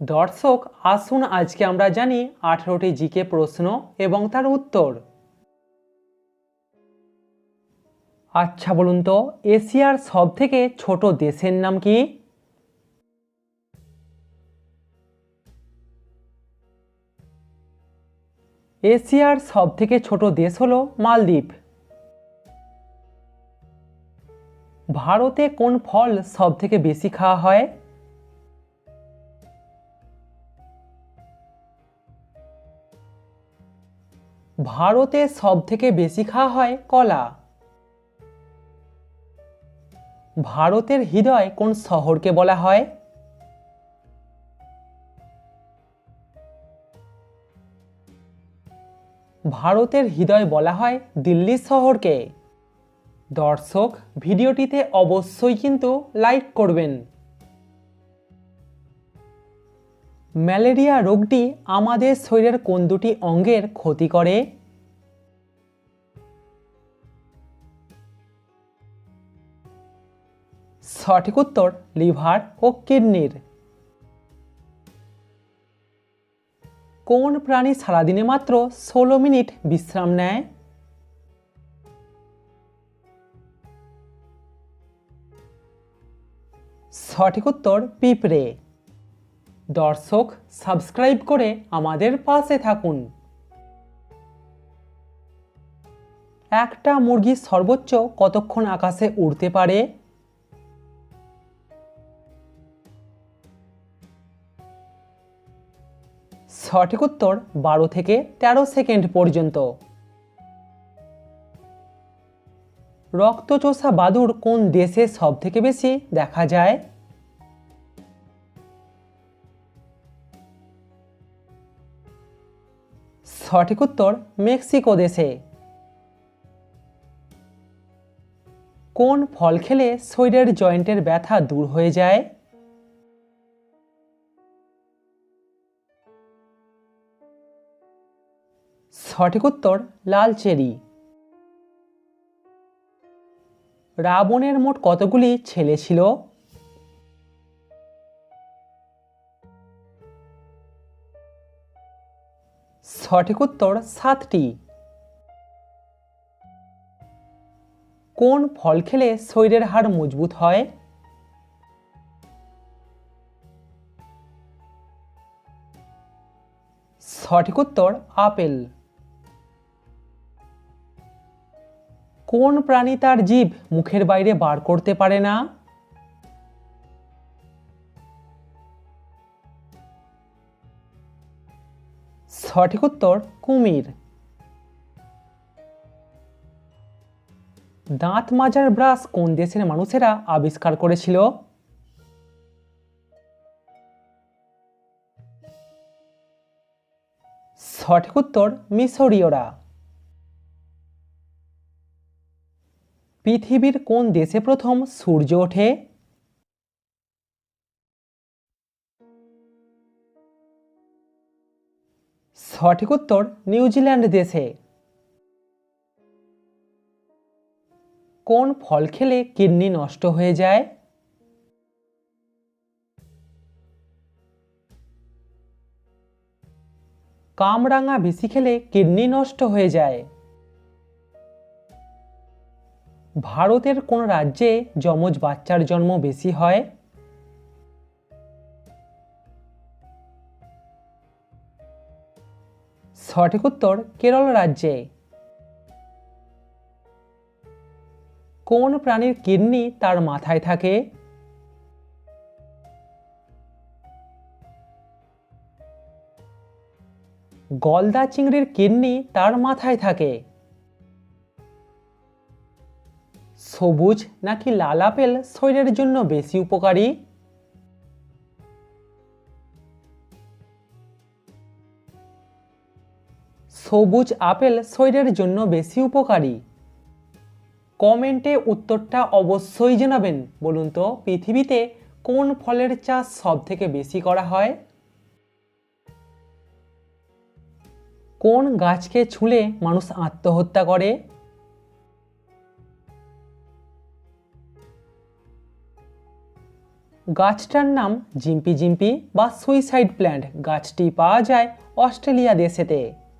দর্শক, আসুন আজকে আমরা জানি আঠেরোটি জিকে প্রশ্ন এবং তার উত্তর। আচ্ছা বলুন তো, এশিয়ার সব থেকে ছোট দেশের নাম কি? এশিয়ার সব থেকে ছোট দেশ হল মালদ্বীপ। ভারতে কোন ফল সব থেকে বেশি খাওয়া হয়? ভারতে সব থেকে বেশি খাওয়া হয় কলা। ভারতের হৃদয় কোন শহরকে বলা হয়? ভারতের হৃদয় বলা হয় দিল্লি শহরকে। দর্শক, ভিডিওটিতে অবশ্যই কিন্তু লাইক করবেন। ম্যালেরিয়া রোগটি আমাদের শরীরের কোন দুটি অঙ্গের ক্ষতি করে? সঠিক উত্তর, লিভার ও কিডনির। কোন প্রাণী সারাদিনে মাত্র ষোলো মিনিট বিশ্রাম নেয়? সঠিক উত্তর, পিঁপড়ে। দর্শক সাবস্ক্রাইব করে আমাদের পাশে থাকুন। একটা মুরগি সর্বোচ্চ কতক্ষণ আকাশে উড়তে পারে? সঠিক উত্তর বারো থেকে ১৩ সেকেন্ড পর্যন্ত। রক্তচোষা বাদুড় কোন দেশে সব থেকে বেশি দেখা যায়? সঠিক উত্তর মেক্সিকো দেশে। কোন ফল খেলে শরীরের জয়েন্টের ব্যথা দূর হয়ে যায়? সঠিক উত্তর, লাল চেরি। রাবণের মোট কতগুলি ছেলে ছিল? সঠিক উত্তর সাতটি। কোন ফল খেলে শরীরের হাড় মজবুত হয়? সঠিক উত্তর আপেল। কোন প্রাণী তার জীব মুখের বাইরে বার করতে পারে না? সঠিক উত্তর কুমির। দাঁত মাজার ব্রাশ কোন দেশের মানুষেরা আবিষ্কার করেছিল? সঠিক উত্তর মিশরীয়রা। পৃথিবীর কোন দেশে প্রথম সূর্য ওঠে? সঠিক উত্তর নিউজিল্যান্ড দেশে কোন ফল খেলে কিডনি নষ্ট হয়ে যায়? কামরাঙা বেশি খেলে কিডনি নষ্ট হয়ে যায়। ভারতের কোন রাজ্যে যমজ বাচ্চার জন্ম বেশি হয়? সঠিক উত্তর কেরল রাজ্যে। কোন প্রাণীর কিডনি তার মাথায় থাকে? গলদা চিংড়ির কিডনি তার মাথায় থাকে? সবুজ নাকি লাল আপেল শরীরের জন্য বেশি উপকারী? সবুজ আপেল শরীরের জন্য বেশি উপকারী? কমেন্টে উত্তরটা অবশ্যই জানাবেন। বলুন তো, পৃথিবীতে কোন ফলের চাষ সব থেকে বেশি করা হয়? কোন গাছকে ছুঁলে মানুষ আত্মহত্যা করে? গাছটার নাম জিম্পি জিম্পি বা সুইসাইড প্ল্যান্ট। গাছটি পাওয়া যায় অস্ট্রেলিয়া দেশেতে।